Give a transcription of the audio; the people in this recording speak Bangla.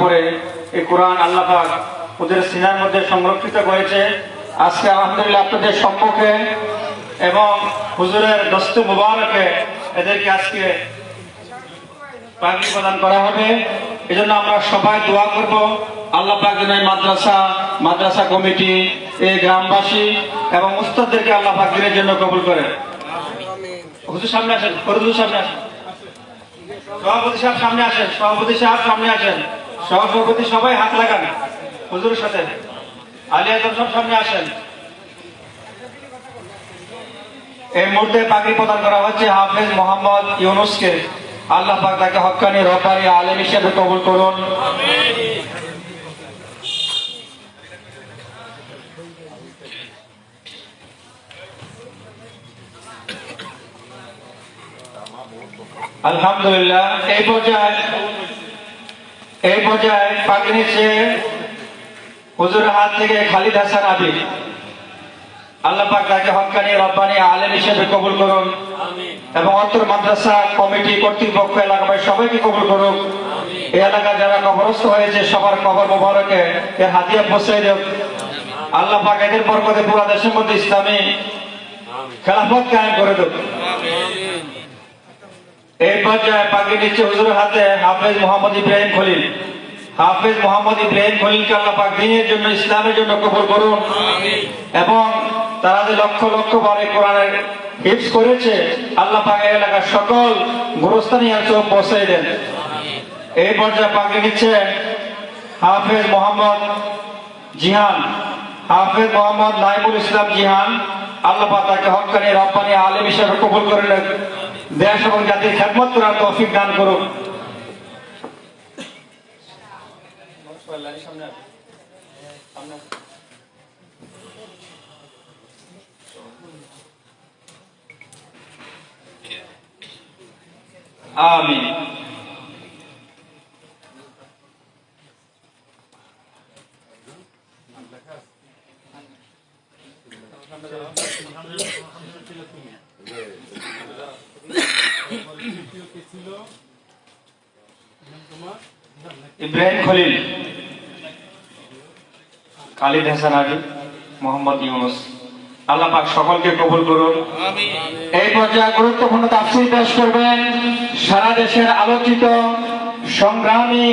পরে এই কোরআন আল্লাহ ওদের সিনার মধ্যে সংরক্ষিত করেছে। আজকে আলহামদুলিল্লাহ আপনাদের সম্মুখে এবং হুজুরের দস্তু মুবারকে এদেরকে আজকে প্রদান করা হবে। এজন্য আমরা সবাই দোয়া করব। আল্লাহ পাক মাদ্রাসা মাদ্রাসা কমিটি, এই গ্রামবাসী এবং উস্তাদদেরকে আল্লাহ পাক দিনের জন্য কবুল করে হুজুর সামনে আসেন হুজুর সামনে আসেন। সভাপতি সাহেব সামনে আসেন, সভাপতি সাহেব সামনে আসেন। সভাপতি সবাই হাত লাগান। হুজুরের সাথে। আলী আজম সব সামনে আসেন। এই মুহূর্তে পাগড়ি প্রদান করা হচ্ছে হাফেজ মোহাম্মদ ইউনুসকে। আল্লাহ পাক তাকে হক্কানি রব্বানি, আলেম হিসেবে কবুল করুন। আলহামদুলিল্লাহ, এই পর্যায়ে এই পর্যায়ে পাগড়ি নিচ্ছে হুজুর হাত থেকে খালিদ হাসান আবিদ আল্লাহ পাক তাকে হক্কানি রব্বানি আলেম হিসেবে কবুল করুন। এবং অন্তর মাদ্রাসা কমিটি কর্তৃপক্ষ এলাকায় সবাইকে কবুল করুন এই এলাকায় যারা কবরস্থ হয়েছে সবার কবর মোবারকে এর হাতিয়া পৌঁছে দেব আল্লাহ পাক এদের বরকতে পুরা দেশের মধ্যে ইসলামী খেলাফত কায়েম করে দেব। এই পর্যায়ে পাগড়ি দিচ্ছে হুজুরের হাতে হাফেজ মোহাম্মদ ইব্রাহিম খলিল। হাফেজ মোহাম্মদ ইব্রাহিম খলিলকে আল্লাহ পাক দিনের জন্য ইসলামের জন্য কবুল করুন। এবং তারা যে লক্ষ লক্ষ বারে কোরআনের হিপস করেছে আল্লাহ পাক এলাকার সকল গুরুস্থানী চোখ পৌঁছে দেন। এই পর্যায়ে পাগড়ি নিচ্ছেন হাফেজ মোহাম্মদ জিহান। হাফেজ মোহাম্মদ নাইমুল ইসলাম জিহান আল্লাহ পাক তাকে হকানি রব্বানি আলেম হিসেবে কবুল করে নেন। দেশ এবং জাতির খেদমত করার তৌফিক দান করুন আমিন। ইব্রাহিম খলিল খালিদ হাসান আলী মোহাম্মদ ইউনুস। আল্লাহ পাক সকলকে কবুল করুন। এই পর্যায়ে গুরুত্বপূর্ণ তাফসির পেশ করবেন। সারা দেশের আলোচিত সংগ্রামী